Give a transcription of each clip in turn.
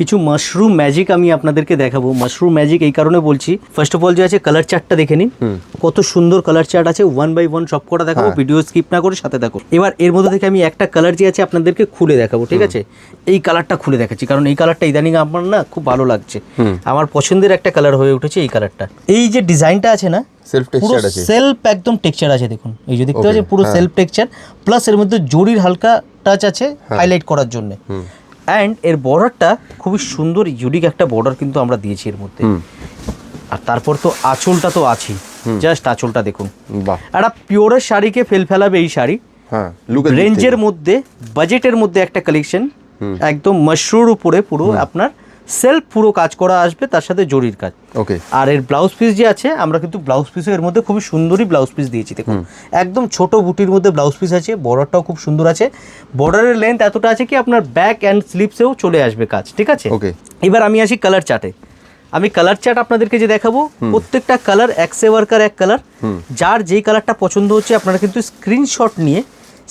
কিছু mushroom magic আমি আপনাদেরকে দেখাবো। মাশরুম ম্যাজিক এই কারণে বলছি। ফার্স্ট অফ অল যে আছে কালার চার্টটা দেখে নিন। কত সুন্দর কালার চার্ট আছে। ওয়ান বাই ওয়ান সব কটা দেখাবো। হ্যাঁ। ভিডিও স্কিপ না করে সাথে দেখো এবার এর মধ্যে থেকে আমি একটা কালার যে আছে আপনাদেরকে খুলে দেখাবো ঠিক আছে? এই কালারটা খুলে দেখাচ্ছি। কারণ এই কালারটা ইদানিং আমার না খুব ভালো লাগছে। আমার পছন্দের একটা কালার হয়ে উঠেছে এই কালারটা এই যে ডিজাইনটা আছে না সেলফ টেক্সচার আছে। সেলফ একদম টেক্সচার আছে দেখুন। এই যে দেখতে পাচ্ছেন পুরো হ্যাঁ। সেলফ টেক্সচার প্লাস এর মধ্যে জরির হালকা টাচ আছে হ্যাঁ। হাইলাইট করার জন্য। অ্যান্ড এর বর্ডারটা খুবই সুন্দর ইউনিক একটা বর্ডার কিন্তু আমরা দিয়েছি এর মধ্যে। আর তারপর তো আঁচলটা তো আছেই। জাস্ট আঁচলটা দেখুন। একটা পিওরের শাড়িকে ফেল ফেলাবে এই শাড়ি। হ্যাঁ রেঞ্জের মধ্যে বাজেটের মধ্যে একটা কালেকশন একদম মশরুর উপরে পুরো আপনার সেলফ পুরো কাজ করা আসবে তার সাথে জরির কাজ। ওকে আর এর ব্লাউজ পিস যে আছে আমরা কিন্তু ব্লাউজ পিসও এর মধ্যে খুবই সুন্দরই ব্লাউজ পিস দিয়েছি দেখুন। একদম ছোট বুটির মধ্যে ব্লাউজ পিস আছে বর্ডারটাও খুব সুন্দর আছে। বর্ডারের লেন্থ এতটা আছে কি আপনার ব্যাক অ্যান্ড স্লিপসেও চলে আসবে কাজ ঠিক আছে? ওকে এবার আমি আসি কালার চার্টে আমি কালার চার্ট আপনাদেরকে যে দেখাবো প্রত্যেকটা কালার এক সে ওয়ার্কার এক কালার যার যেই কালারটা পছন্দ হচ্ছে আপনারা কিন্তু স্ক্রিনশট নিয়ে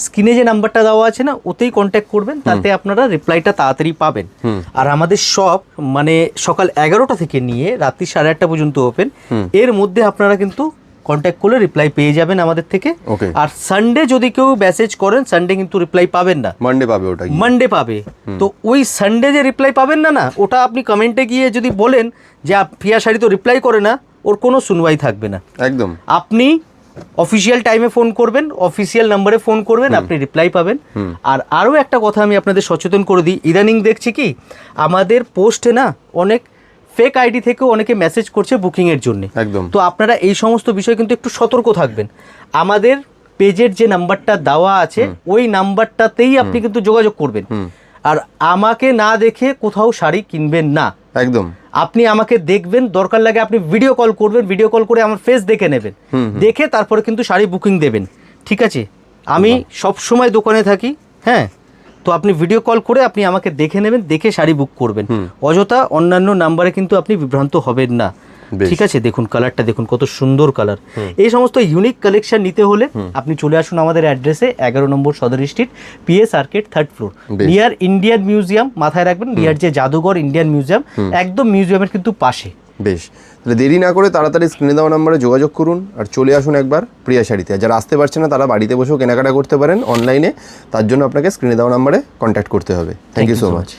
স্ক্রিনে যে নাম্বারটা দেওয়া আছে না ওতেই কন্ট্যাক্ট করবেন তাতে আপনারা রিপ্লাইটা তাড়াতাড়ি পাবেন। আর আমাদের শপ মানে সকাল এগারোটা থেকে নিয়ে রাত্রি সাড়ে আটটা পর্যন্ত ওপেন এর মধ্যে আপনারা কিন্তু কন্ট্যাক্ট করলে রিপ্লাই পেয়ে যাবেন আমাদের থেকে। আর সানডে যদি কেউ মেসেজ করেন সানডে কিন্তু রিপ্লাই পাবেন না। মানডে পাবে ওটা। মানডে পাবে। তো ওই সানডে যে রিপ্লাই পাবেন না না ওটা আপনি কমেন্টে গিয়ে যদি বলেন যে প্রিয়া শাড়ি তো রিপ্লাই করে না ওর কোনো শুনবাই থাকবে না। একদম। আপনি অফিসিয়াল টাইমে ফোন করবেন অফিসিয়াল নাম্বারে ফোন করবেন আপনি রিপ্লাই পাবেন। আর আরও একটা কথা আমি আপনাদের সচেতন করে দিই। ইদানিং দেখছি কি আমাদের পোস্টে না অনেক ফেক আইডি থেকেও অনেকে মেসেজ করছে বুকিংয়ের জন্য। একদম। তো আপনারা এই সমস্ত বিষয়ে কিন্তু একটু সতর্ক থাকবেন। আমাদের পেজের যে নাম্বারটা দেওয়া আছে ওই নাম্বারটাতেই আপনি কিন্তু যোগাযোগ করবেন। আর আমাকে না দেখে কোথাও শাড়ি কিনবেন না। একদম। আপনি আমাকে দেখবেন দরকার লাগে আপনি ভিডিও কল করবেন ভিডিও কল করে আমার ফেস দেখে নেবেন। দেখে তারপরে কিন্তু শাড়ি বুকিং দেবেন। ঠিক আছে? আমি সব সময় দোকানে থাকি হ্যাঁ? তো আপনি ভিডিও কল করে আপনি আমাকে দেখে নেবেন দেখে শাড়ি বুক করবেন। অযথা অন্যান্য নাম্বারে কিন্তু আপনি বিভ্রান্ত হবেন না। ঠিক আছে দেখুন কালারটা দেখুন কত সুন্দর কালার এই সমস্ত ইউনিক কালেকশন নিতে হলে আপনি চলে আসুন আমাদের অ্যাড্রেসে এগারো নম্বর Sadar street PS arcade third floor. Near Indian museum মাথায় রাখবেন নিয়ার যে জাদুঘর ইন্ডিয়ান মিউজিয়াম একদম মিউজিয়ামের কিন্তু পাশে। বেশ তাহলে দেরি না করে তাড়াতাড়ি স্ক্রিনে দেওয়া নাম্বারে যোগাযোগ করুন আর চলে আসুন একবার প্রিয়া শাড়িতে। যারা আসতে পারছে না তারা বাড়িতে বসেও কেনাকাটা করতে পারেন অনলাইনে তার জন্য আপনাকে স্ক্রিনে দেওয়া নাম্বারে কন্ট্যাক্ট করতে হবে। Thank you so much